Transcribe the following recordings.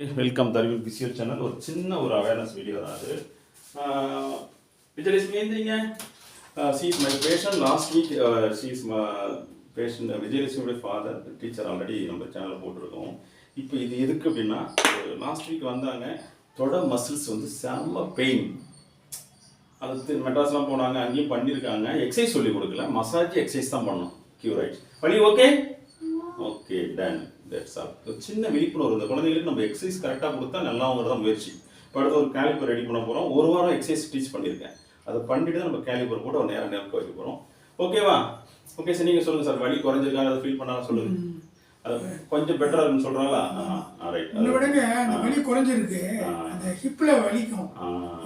Welcome தருவி பிசியல் channel ஒரு சின்ன ஒரு அவேர்னஸ் வீடியோ தான் அது. Vijayalakshmi ஏந்திரிங்க she is my passion last week she is passion விஜயலட்சுமியோட father teacher already நம்ம சேனலில் போட்டிருக்கோம். இப்போ இது எதுக்கு அப்படின்னா லாஸ்ட் வீக் வந்தாங்க. தொட மசில்ஸ் வந்து செம்ம பெயின் அடுத்து மெட்ராஸ்லாம் போனாங்க அங்கேயும் பண்ணியிருக்காங்க. எக்ஸசைஸ் சொல்லி கொடுக்கல. மசாஜ் எக்ஸசைஸ் தான் பண்ணோம் கியூர் ஆயிடுச்சு. வலி ஓகே ஓகே டன் தட்ஸ் ஒரு சின்ன விழிப்புணர்வு இந்த குழந்தைங்களுக்கு நம்ம எக்ஸசைஸ் கரெக்டாக கொடுத்தா நல்லாவும் தான் முயற்சி. இப்போ அடுத்து ஒரு கேலிப்பர் ரெடி பண்ண போகிறோம் ஒரு வாரம் எக்ஸசைஸ் டீச் பண்ணியிருக்கேன். அதை பண்ணிட்டு தான் நம்ம கேலிப்பர் போட்டு ஒரு நேரம் நேரம் வைக்க போகிறோம் ஓகேவா ஓகே சார் நீங்கள் சொல்லுங்கள் சார். வலி குறைஞ்சிருக்கா? அதை ஃபீல் பண்ணாலும் சொல்லுங்கள் அது கொஞ்சம் பெட்டராக இருக்குன்னு சொல்கிறாங்களா ரைட் இந்த விடங்க அந்த வலி குறைஞ்சிருக்கு. அந்த ஹிப்ல வலிக்கும்.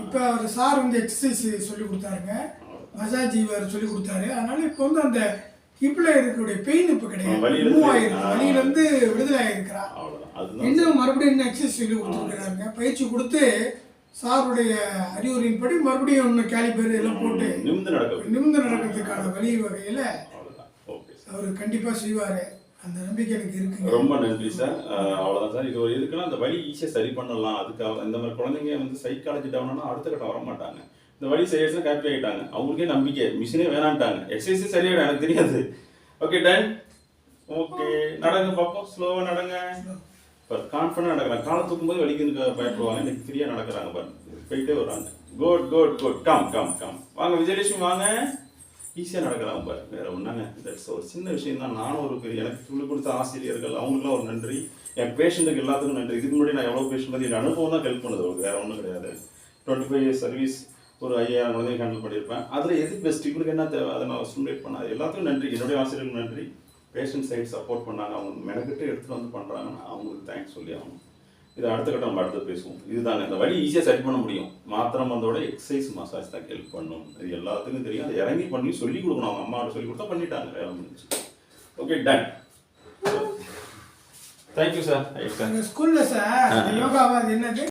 இப்ப அவர் சார் வந்து எக்ஸசைஸ் சொல்லி கொடுத்தாருங்க. மசாஜ் இவர் சொல்லி கொடுத்தாரு. அதனால இப்போ வந்து அந்த ஹிப்ல இருக்கக்கூடிய பெயின் இப்ப கிடையாது. மூவ் ஆயிருக்கு இருந்து விடுதலை ஆயிருக்கிறா அவ்வளோதான் இன்னும் மறுபடியும் இன்னும் எக்ஸசைஸ் சொல்லி கொடுத்துருக்காருங்க பயிற்சி கொடுத்து சாருடைய அறிவுரையின்படி மறுபடியும் இன்னும் கேலிபர் எல்லாம் போட்டு நிமிந்து நடக்கிறதுக்கான வழி வகையில அவ்வளோதான் ஓகே. சார் அவர் கண்டிப்பா செய்வாரு. அந்த நம்பிக்கை எனக்கு இருக்குங்க. ரொம்ப நன்றி சார். அஹ் அவ்வளவுதான் சார். இது ஒரு இதுக்குன்னா அந்த வலி ஈஸியாக சரி பண்ணலாம். அதுக்காக இந்த மாதிரி குழந்தைங்க வந்து சைக்காலஜி டவுன்னா அடுத்த கட்டம் வர மாட்டாங்க இந்த வழி சரியாச்சுன்னா ஹாப்பி ஆகிட்டாங்க அவங்களுக்கே நம்பிக்கை. மிஷினே வேணான்ட்டாங்க. எக்ஸசைஸ் சரியாயிடும் எனக்கு தெரியாது. ஓகே டன் ஓகே நடங்க பார்ப்போம். ஸ்லோவாக நடங்க. இப்போ கான்ஃபிடண்டாக நடக்கிறாங்க. காலை தூக்கும்போது வலிக்குன்னு பயப்படுவாங்க. இன்னைக்கு ஃப்ரீயாக நடக்கிறாங்க பாருங்க போயிட்டே வர்றாங்க good good good come come come வாங்க விஜயலட்சுமி வாங்க. ஈஸியாக நடக்கிறாங்க பாரு. வேற ஒன்றாங்க தட்ஸ் ஒரு சின்ன விஷயம் தான். நானும் ஒரு பெரிய எனக்கு சொல்லிக் கொடுத்த ஆசிரியர்கள் அவங்களுக்குலாம் ஒரு நன்றி. என் பேஷண்ட்டுக்கு எல்லாத்துக்கும் நன்றி. இதுக்கு முன்னாடி நான் எவ்வளோ பேஷண்ட் பண்ணி என் அனுபவம் தான் ஹெல்ப் பண்ணுது. அவங்களுக்கு வேற ஒன்றும் கிடையாது. டுவெண்ட்டி ஃபைவ் இயர்ஸ் சர்வீஸ் ஒரு ஐயாயிரம் குழந்தைங்க ஹேண்டில் பண்ணியிருப்பேன். அதில் எது பெஸ்ட் இவங்களுக்கு என்ன தேவை? அதை நான் ஸ்டிமுலேட் பண்ணேன் எல்லாத்துக்கும் நன்றி. என்னுடைய ஆசிரியர்களுக்கு நன்றி. பேஷண்ட் சைடு சப்போர்ட் பண்ணாங்க. அவங்க மெனக்கிட்டு எடுத்துகிட்டு வந்து பண்ணுறாங்கன்னா அவங்களுக்கு தேங்க்ஸ் சொல்லி ஆகணும். இது அடுத்த கட்டம் நம்ம அடுத்து பேசுவோம். இதுதாங்க இந்த வழி ஈஸியாக சரி பண்ண முடியும். மாத்திரை மருந்தோட எக்ஸசைஸ் மசாஜ் தான் ஹெல்ப் பண்ணும். இது எல்லாத்துக்கும் தெரியும். அதை இறங்கி பண்ணி சொல்லி கொடுக்கணும். அவங்க அம்மாவோட சொல்லி கொடுத்தா பண்ணிட்டாங்க. வேலை முடிஞ்சு. Okay done thank you sir ஸ்கூல்ல சார் யோகாவா அது என்னது?